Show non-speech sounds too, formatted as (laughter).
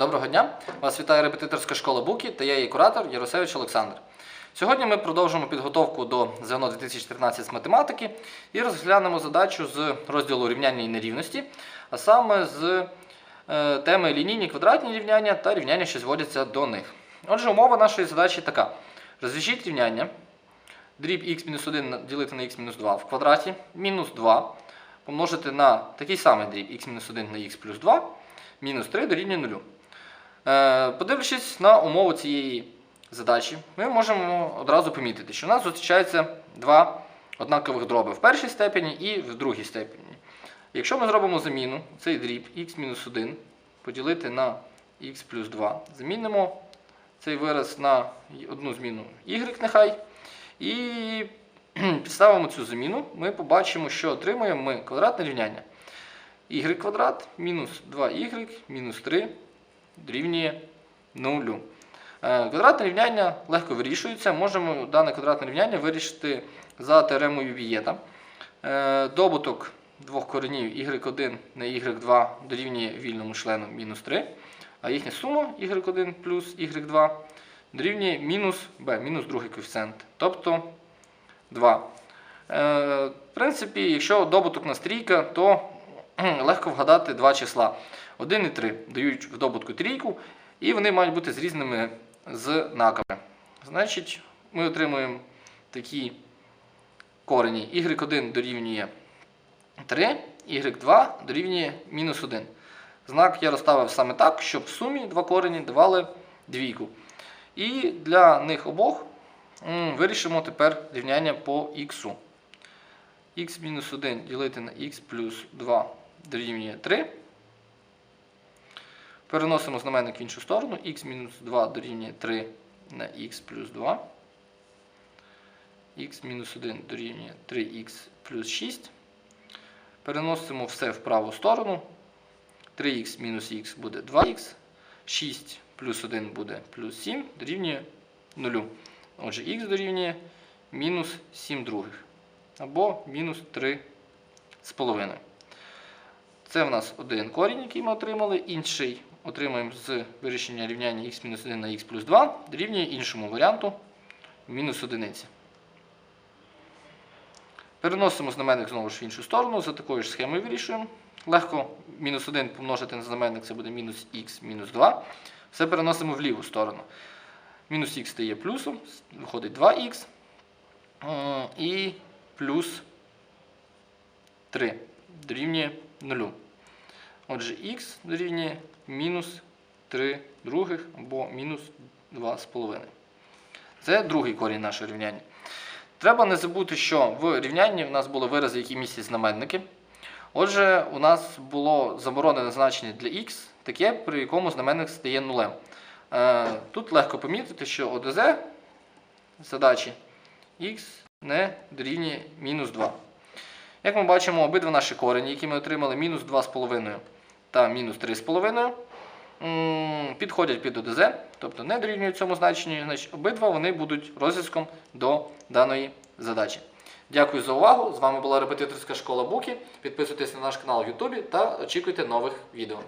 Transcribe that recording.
Доброго дня! Вас вітає репетиторська школа Буки та я її куратор Яросевич Олександр. Сьогодні ми продовжимо підготовку до ЗНО 2014 з математики і розглянемо задачу з розділу рівняння і нерівності, а саме з е, теми лінійні квадратні рівняння та рівняння, що зводяться до них. Отже, умова нашої задачі така: розв'яжіть рівняння дріб х-1 ділити на х-2 в квадраті, мінус 2 помножити на такий самий дріб х-1 на х плюс 2, мінус 3 дорівнює 0. Е, Подивлячись на умову цієї задачі, ми можемо одразу помітити, що у нас зустрічаються два однакових дроби в першій степені і в другій степені. Якщо ми зробимо заміну, цей дріб х-1 поділити на х плюс 2, замінимо цей вираз на одну зміну y нехай. І (clears throat) підставимо цю заміну, ми побачимо, що отримуємо ми квадратне рівняння. y квадрат мінус 2y мінус 3 дорівнює 0. Е, Квадратне рівняння легко вирішується. Можемо дане квадратне рівняння вирішити за теоремою Вієта. Е, Добуток двох коренів y1 на y2 дорівнює вільному члену мінус 3, а їхня сума y1 плюс y2 дорівнює мінус b, мінус другий коефіцієнт, тобто 2. Е, В принципі, якщо добуток на стрійка, то легко вгадати два числа. 1 і 3 дають в добутку трійку, і вони мають бути з різними знаками. Значить, ми отримуємо такі корені. y1 дорівнює 3, y2 дорівнює мінус 1. Знак я розставив саме так, щоб в сумі два корені давали двійку. І для них обох вирішимо тепер рівняння по х. х-1 ділити на х плюс 2 дорівнює 3. Переносимо знаменник в іншу сторону. х-2 дорівнює 3 на х плюс 2. х-1 дорівнює 3х плюс 6. Переносимо все в праву сторону. 3х мінус х буде 2х. 6 плюс 1 буде плюс 7 дорівнює 0. Отже, х дорівнює мінус 7 других. Або мінус 3 з половиною. Це в нас один корінь, який ми отримали. Інший отримаємо з вирішення рівняння х-1 на х плюс 2 дорівнює іншому варіанту мінус одиниці. Переносимо знаменник знову ж в іншу сторону, за такою ж схемою вирішуємо. Легко мінус 1 помножити на знаменник, це буде мінус х мінус 2. Все переносимо в ліву сторону. Мінус х стає плюсом, виходить 2х. І плюс 3 дорівнює 0. Отже, х дорівнює мінус 3 других або мінус 2,5. Це другий корінь нашого рівняння. Треба не забути, що в рівнянні в нас були вирази, які містять знаменники. Отже, у нас було заборонене значення для х, таке, при якому знаменник стає нулем. Е, Тут легко помітити, що ОДЗ задачі х не дорівнює мінус 2. Як ми бачимо, обидва наші корені, які ми отримали, мінус 2,5 та мінус 3,5, підходять під ОДЗ, тобто не дорівнюють цьому значенню, значить обидва вони будуть розв'язком до даної задачі. Дякую за увагу. З вами була репетиторська школа Буки. Підписуйтесь на наш канал в Ютубі та очікуйте нових відео.